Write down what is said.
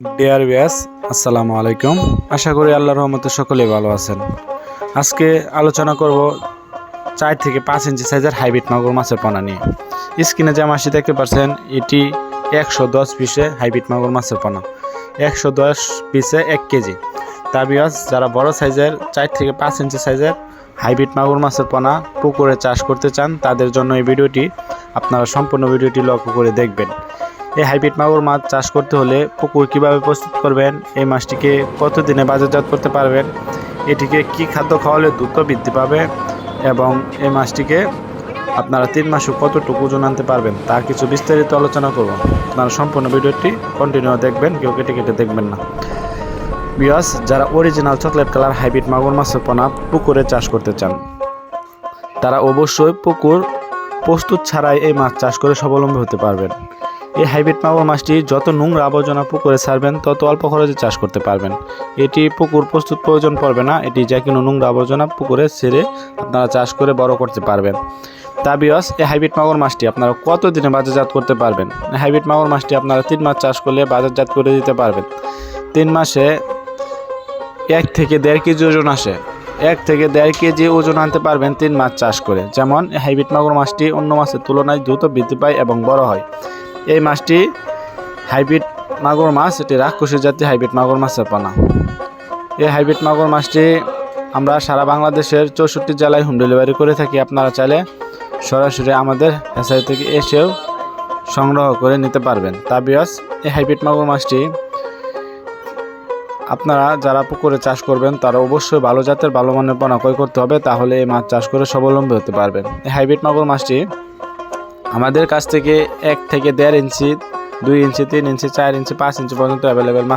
Deer বিয়াস আসসালামু আলাইকুম। আশা করি আল্লাহর রহমতে সকলেই ভালো আছেন। আজকে আলোচনা করব চার থেকে পাঁচ ইঞ্চি সাইজের হাইব্রিড মাগুর মাছের পোনা নিয়ে। স্ক্রিনে যে মাছটি দেখতে পাচ্ছেন, এটি একশো দশ পিসে হাইব্রিড মাগুর মাছের পোনা। একশো দশ পিসে এক কেজি। তা বিয়াস যারা বড় সাইজের, চার থেকে পাঁচ ইঞ্চি সাইজের হাইব্রিড মাগুর মাছের পোনা পুকুরে চাষ করতে চান, তাদের জন্য এই ভিডিওটি আপনারা সম্পূর্ণ ভিডিওটি লক্ষ্য করে দেখবেন। এই হাইব্রিড মাগুর মাছ চাষ করতে হলে পুকুর কীভাবে প্রস্তুত করবেন, এই মাছটিকে কতদিনে বাজারজাত করতে পারবেন, এটিকে কি খাদ্য খাওয়ালে দ্রুত বৃদ্ধি পাবে এবং এই মাছটিকে আপনারা তিন মাসে কতটুকু ওজন আনতে পারবেন, তার কিছু বিস্তারিত আলোচনা করব। আপনারা সম্পূর্ণ ভিডিওটি কন্টিনিউ দেখবেন, কেউ কেটে কেটে দেখবেন না। বিয়াস যারা অরিজিনাল চকলেট কালার হাইব্রিড মাগুর মাছের পোনা পুকুরে চাষ করতে চান, তারা অবশ্যই পুকুর প্রস্তুত ছাড়াই এই মাছ চাষ করে স্বাবলম্বী হতে পারবেন। এই হাইব্রিড মাগুর মাছটি যত নোংরা আবর্জনা পুকুরে ছাড়বেন, তত অল্প খরচে চাষ করতে পারবেন। এটি পুকুর প্রস্তুত প্রয়োজন পড়বে না, এটি যে কোনো নোংরা আবর্জনা পুকুরে ছেড়ে আপনারা চাষ করে বড় করতে পারবেন। তা বিয়স, এই হাইব্রিড মাগুর মাছটি আপনারা কত দিনে বাজারজাত করতে পারবেন? হাইব্রিড মাগুর মাছটি আপনারা তিন মাস চাষ করলে বাজারজাত করে দিতে পারবেন। তিন মাসে এক থেকে দেড় কেজি ওজন আসে। এক থেকে দেড় কেজি ওজন আনতে পারবেন তিন মাছ চাষ করে। যেমন হাইব্রিড মাগুর মাছটি অন্য মাছের তুলনায় দ্রুত বৃদ্ধি পায় এবং বড় হয়। এই মাছটি হাইব্রিড মাগুর মাছ, এটি রাক্ষসী জাতি হাইব্রিড মাগুর মাছের পানা। এই হাইব্রিড মাগুর মাছটি আমরা সারা বাংলাদেশের চৌষট্টি জেলায় হোম ডেলিভারি করে থাকি। আপনারা চাইলে সরাসরি আমাদের হেসাই থেকে এসেও সংগ্রহ করে নিতে পারবেন। তা বিয়স, এই হাইব্রিড মাগুর মাছটি আপনারা যারা পুকুরে চাষ করবেন, তারা অবশ্যই ভালো জাতের, ভালো মানের পোনা ক্রয় করতে হবে। তাহলে এই মাছ চাষ করে স্বাবলম্বী হতে পারবেন। এই হাইব্রিড মাগুর মাছটি আমাদের কাছ থেকে এক থেকে দেড় ইঞ্চি, দুই ইঞ্চি, তিন ইঞ্চি, চার ইঞ্চি, পাঁচ ইঞ্চি পর্যন্ত অ্যাভেলেবেল মাছ